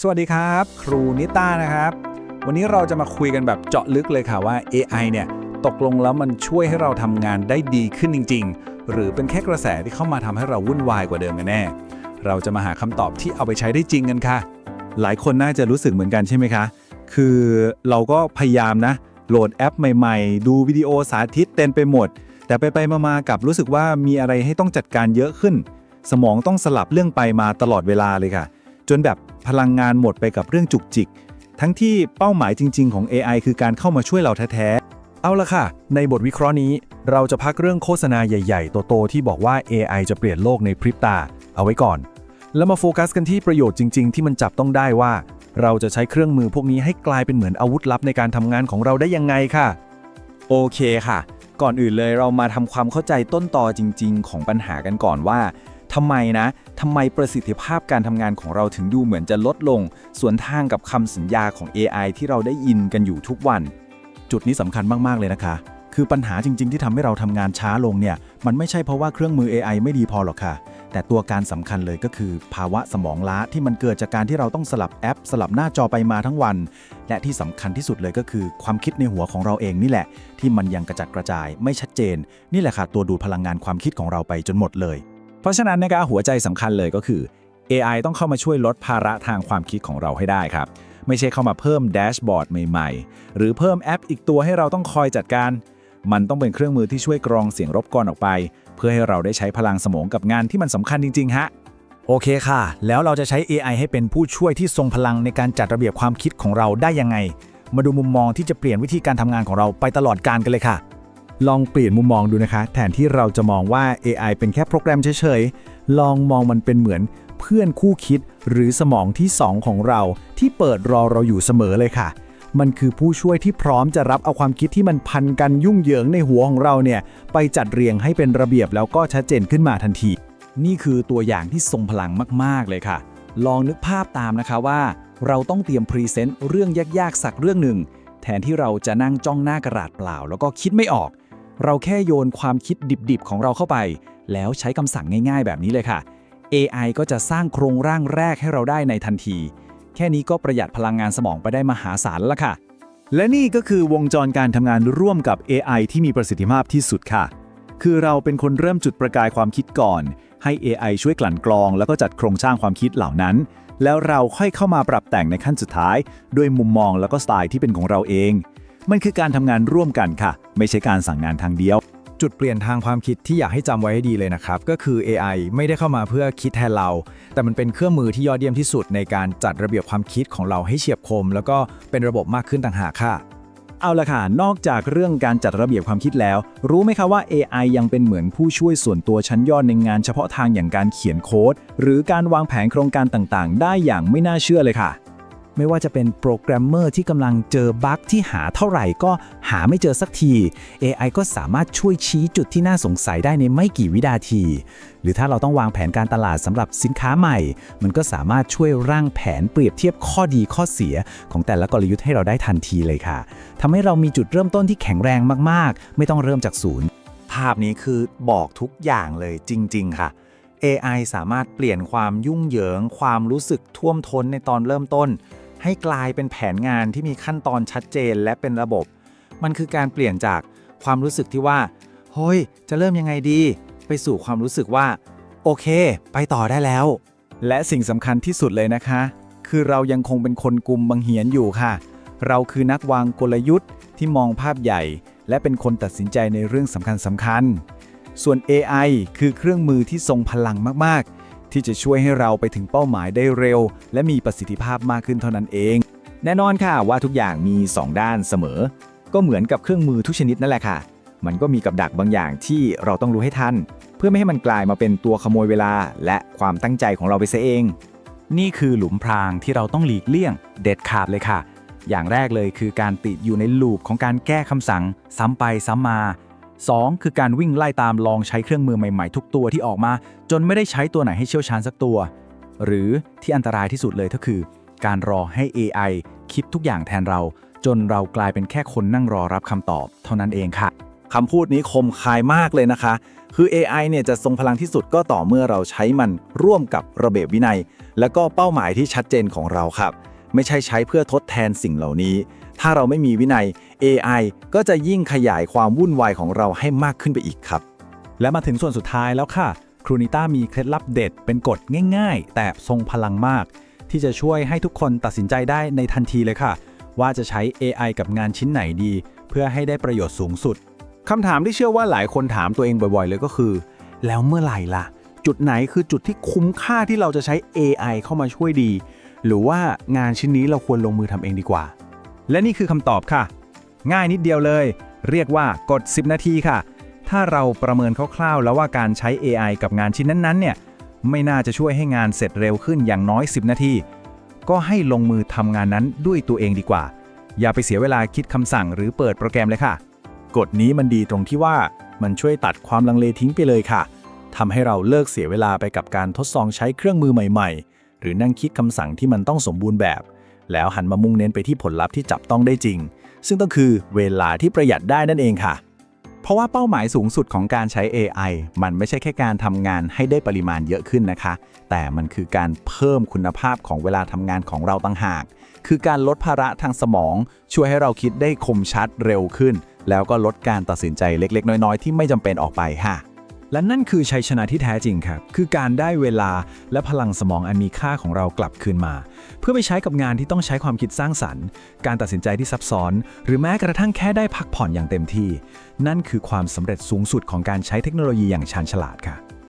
สวัสดีครับ ครูนิต้านะครับ วันนี้เราจะมาคุยกันแบบเจาะลึกเลยค่ะว่า AI เนี่ยตกลงแล้วมันช่วยให้เราทำงานได้ดีขึ้นจริง ๆ หรือเป็นแค่กระแสที่เข้ามาทำให้เราวุ่นวายกว่าเดิมกันแน่ เราจะมาหาคำตอบที่เอาไปใช้ได้จริงกันค่ะ หลายคนน่าจะรู้สึกเหมือนกันใช่ไหมคะ คือเราก็พยายามนะ โหลดแอปใหม่ๆ ดูวิดีโอสาธิตเต็มไปหมด แต่ไปๆมาๆกับรู้สึกว่ามีอะไรให้ต้องจัดการเยอะขึ้น สมองต้องสลับเรื่องไปมาตลอดเวลาเลยค่ะ นแบบพลังงานหมดไปกับเรื่องจุกจิก ทั้งที่เป้าหมายจริง ๆ ของ AI คือการเข้ามาช่วยเราแท้ๆ เอาละค่ะ ในบทวิเคราะห์นี้ เราจะพักเรื่องโฆษณาใหญ่ๆ โตๆที่บอกว่า AI จะเปลี่ยนโลกในพริบตา เอาไว้ก่อน แล้วมาโฟกัสกันที่ประโยชน์จริง ๆ ที่มันจับต้องได้ว่า เราจะใช้เครื่องมือพวกนี้ให้กลายเป็นเหมือนอาวุธลับในการทำงานของเราได้ยังไงค่ะ โอเคค่ะ ก่อนอื่นเลยเรามาทำความเข้าใจต้นตอจริง ๆ ของปัญหากันก่อนว่า ทำไมนะทำไมประสิทธิภาพการทำงานของเราถึงดูเหมือนจะลดลง สวนทางกับคำสัญญาของ AI ที่เราได้ยินกันอยู่ทุกวัน จุดนี้สำคัญมาก ๆ เลยนะคะ คือปัญหาจริง ๆ ที่ทำให้เราทำงานช้าลงเนี่ย มันไม่ใช่เพราะว่าเครื่องมือ AI ไม่ดีพอหรอกค่ะ แต่ตัวการสำคัญเลยก็คือ ภาวะสมองล้าที่มันเกิดจากการที่เราต้องสลับแอป สลับหน้าจอไปมาทั้งวัน และที่สำคัญที่สุดเลยก็คือ ความคิดในหัวของเราเองนี่แหละ ที่มันยังกระจัดกระจาย ไม่ชัดเจน นี่แหละค่ะตัวดูดพลังงานความคิดของเราไปจนหมดเลย เพราะฉะนั้นนะคะหัวใจสำคัญเลยก็คือ AI ต้องเข้ามาช่วยลดภาระทางความคิดของเราให้ได้ครับ ไม่ใช่เข้ามาเพิ่มแดชบอร์ดใหม่ๆ หรือเพิ่มแอปอีกตัวให้เราต้องคอยจัดการ มันต้องเป็นเครื่องมือที่ช่วยกรองเสียงรบกวนออกไป เพื่อให้เราได้ใช้พลังสมองกับงานที่มันสำคัญจริง ๆ ฮะ โอเคค่ะ แล้วเราจะใช้ AI ให้เป็นผู้ช่วยที่ทรงพลังในการจัดระเบียบความคิดของเราได้ยังไง มาดูมุมมองที่จะเปลี่ยนวิธีการทำงานของเราไปตลอดการกันเลยค่ะ ลองเปลี่ยนมุมมองดูนะคะ แทนที่เราจะมองว่า AI เป็นแค่โปรแกรมเฉยๆ ลองมองมันเป็นเหมือนเพื่อนคู่คิดหรือสมองที่ 2 ของเรา ที่เปิดรอเราอยู่เสมอเลยค่ะ มันคือผู้ช่วยที่พร้อมจะรับเอาความคิดที่มันพันกันยุ่งเหยิงในหัวของเราเนี่ย ไปจัดเรียงให้เป็นระเบียบแล้วก็ชัดเจนขึ้นมาทันที นี่คือตัวอย่างที่ทรงพลังมาก ๆ เลยค่ะ ลองนึกภาพตามนะคะว่า เราต้องเตรียมพรีเซนต์เรื่องยากๆสักเรื่องหนึ่งแทนที่เราจะนั่งจ้องหน้ากระดาษเปล่า แล้วก็คิดไม่ออก เราแค่โยนความคิดดิบๆ ของเราเข้าไป แล้วใช้คำสั่งง่ายๆ แบบนี้เลยค่ะ AI ก็จะสร้างโครงร่างแรกให้เราได้ในทันที แค่นี้ก็ประหยัดพลังงานสมองไปได้มหาศาลแล้วล่ะค่ะ และนี่ก็คือวงจรการทำงานร่วมกับ AI ที่มีประสิทธิภาพที่สุดค่ะ คือเราเป็นคนเริ่มจุดประกายความคิดก่อน ให้ AI ช่วยกลั่นกรอง แล้วก็จัดโครงสร้างความคิดเหล่านั้น แล้วเราค่อยเข้ามาปรับแต่งในขั้นสุดท้าย ด้วยมุมมองแล้วก็สไตล์ที่เป็นของเราเอง มันคือการทำงานร่วมกันค่ะ ไม่ใช่การสั่งงานทางเดียว จุดเปลี่ยนทางความคิดที่อยากให้จำไว้ให้ดีเลยนะครับ ก็คือ AI ไม่ได้เข้ามาเพื่อคิดแทนเรา แต่มันเป็นเครื่องมือที่ยอดเยี่ยมที่สุดในการจัดระเบียบความคิดของเราให้เฉียบคม แล้วก็เป็นระบบมากขึ้นต่างหากค่ะ เอาละค่ะ นอกจากเรื่องการจัดระเบียบความคิดแล้ว รู้ไหมคะว่า AI ยังเป็นเหมือนผู้ช่วยส่วนตัวชั้นยอดในงานเฉพาะทางอย่างการเขียนโค้ด หรือการวางแผนโครงการต่างๆ ได้อย่างไม่น่าเชื่อเลยค่ะ ไม่ว่าจะเป็นโปรแกรมเมอร์ที่กำลังเจอบั๊กที่หาเท่าไหร่ก็หาไม่เจอสักที AI ก็สามารถช่วยชี้จุดที่น่าสงสัยได้ในไม่กี่วินาที หรือถ้าเราต้องวางแผนการตลาดสำหรับสินค้าใหม่ มันก็สามารถช่วยร่างแผนเปรียบเทียบข้อดีข้อเสีย ของแต่ละกลยุทธ์ให้เราได้ทันทีเลยค่ะทำให้เรามีจุดเริ่มต้นที่แข็งแรงมากๆ ไม่ต้องเริ่มจากศูนย์ ภาพนี้คือบอกทุกอย่างเลยจริง ๆ ค่ะ AI สามารถเปลี่ยนความยุ่งเหยิง ความรู้สึกท่วมท้นในตอนเริ่มต้น ให้กลายเป็นแผนงานที่มีขั้นตอนชัดเจนและเป็นระบบ มันคือการเปลี่ยนจากความรู้สึกที่ว่าเฮ้ยจะเริ่มยังไงดี ไปสู่ความรู้สึกว่า โอเค ไปต่อได้แล้ว และสิ่งสำคัญที่สุดเลยนะคะ คือเรายังคงเป็นคนกลุ่มบังเหียนอยู่ค่ะ เราคือนักวางกลยุทธ์ที่มองภาพใหญ่ และเป็นคนตัดสินใจในเรื่องสำคัญสำคัญ ส่วน AI คือเครื่องมือที่ทรงพลังมากๆ ที่จะช่วยให้เราไปถึงเป้าหมายได้เร็ว และมีประสิทธิภาพมากขึ้นเท่านั้นเอง แน่นอนค่ะว่าทุกอย่างมี 2 ด้านเสมอ ก็เหมือนกับเครื่องมือทุกชนิดนั่นแหละค่ะ มันก็มีกับดักบางอย่างที่เราต้องรู้ให้ทัน เพื่อไม่ให้มันกลายมาเป็นตัวขโมยเวลา และความตั้งใจของเราไปซะเอง นี่คือหลุมพรางที่เราต้องหลีกเลี่ยง เด็ดขาดเลยค่ะ อย่างแรกเลยคือการติดอยู่ในลูปของการแก้คำสั่งซ้ำไปซ้ำมา 2. คือการวิ่งไล่ตามลองใช้เครื่องมือใหม่ๆ ทุกตัวที่ออกมา จนไม่ได้ใช้ตัวไหนให้เชี่ยวชาญสักตัว หรือที่อันตรายที่สุดเลยก็คือ การรอให้ AI คิดทุกอย่างแทนเรา จนเรากลายเป็นแค่คนนั่งรอรับคำตอบ เท่านั้นเองค่ะคำพูดนี้คมคายมากเลยนะคะ คือ AI เนี่ยจะทรงพลังที่สุดก็ต่อเมื่อเราใช้มันร่วมกับระเบียบวินัย และก็เป้าหมายที่ชัดเจนของเราครับ ไม่ใช่ใช้เพื่อทดแทนสิ่งเหล่านี้ ถ้าเราไม่มีวินัย AI ก็จะยิ่งขยายความวุ่นวายของเราให้มากขึ้นไปอีกครับ และมาถึงส่วนสุดท้ายแล้วค่ะ ครูนิต้ามีเคล็ดลับเด็ด เป็นกฎง่าย ๆ แต่ทรงพลังมาก ที่จะช่วยให้ทุกคนตัดสินใจได้ในทันทีเลยค่ะ ว่าจะใช้ AI กับงานชิ้นไหนดี เพื่อให้ได้ประโยชน์สูงสุดคำถามที่เชื่อว่าหลายคนถามตัวเองบ่อยๆ เลยก็คือ แล้วเมื่อไหร่ล่ะ จุดไหนคือจุดที่คุ้มค่าที่เราจะใช้ AI เข้ามาช่วยดี หรือว่างานชิ้นนี้เราควรลงมือทำเองดีกว่า และนี่คือคำตอบค่ะ ง่ายนิดเดียวเลย เรียกว่ากด 10 นาทีค่ะ ถ้าเราประเมินคร่าวๆ แล้วว่าการใช้ AI กับงานชิ้นนั้นๆ เนี่ย ไม่น่าจะช่วยให้งานเสร็จเร็วขึ้นอย่างน้อย 10 นาที ก็ให้ลงมือทำงานนั้นด้วยตัวเองดีกว่า อย่าไปเสียเวลาคิดคำสั่งหรือเปิดโปรแกรมเลยค่ะ กฎนี้มันดีตรงที่ว่ามันช่วยตัดความลังเลทิ้งไปเลยค่ะทำให้เราเลิกเสียเวลาไปกับการทดลองใช้เครื่องมือใหม่ ๆ หรือนั่งคิดคำสั่งที่มันต้องสมบูรณ์แบบ แล้วหันมามุ่งเน้นไปที่ผลลัพธ์ที่จับต้องได้จริง ซึ่งต้องคือเวลาที่ประหยัดได้นั่นเองค่ะ เพราะว่าเป้าหมายสูงสุดของการใช้ AI มันไม่ใช่แค่การทำงานให้ได้ปริมาณเยอะขึ้นนะคะ แต่มันคือการเพิ่มคุณภาพของเวลาทำงานของเราต่างหาก คือการลดภาระทางสมอง ช่วยให้เราคิดได้คมชัดเร็วขึ้น แล้วก็ลดการตัดสินใจเล็ก ๆ น้อย ๆ ที่ไม่จำเป็นออกไปค่ะ และนั่นคือชัยชนะที่แท้จริงครับ คือการได้เวลาและพลังสมองอันมีค่าของเรากลับคืนมา เพื่อไปใช้กับงานที่ต้องใช้ความคิดสร้างสรรค์ การตัดสินใจที่ซับซ้อน หรือแม้กระทั่งแค่ได้พักผ่อนอย่างเต็มที่ นั่นคือความสำเร็จสูงสุดของการใช้เทคโนโลยีอย่างชาญฉลาดค่ะ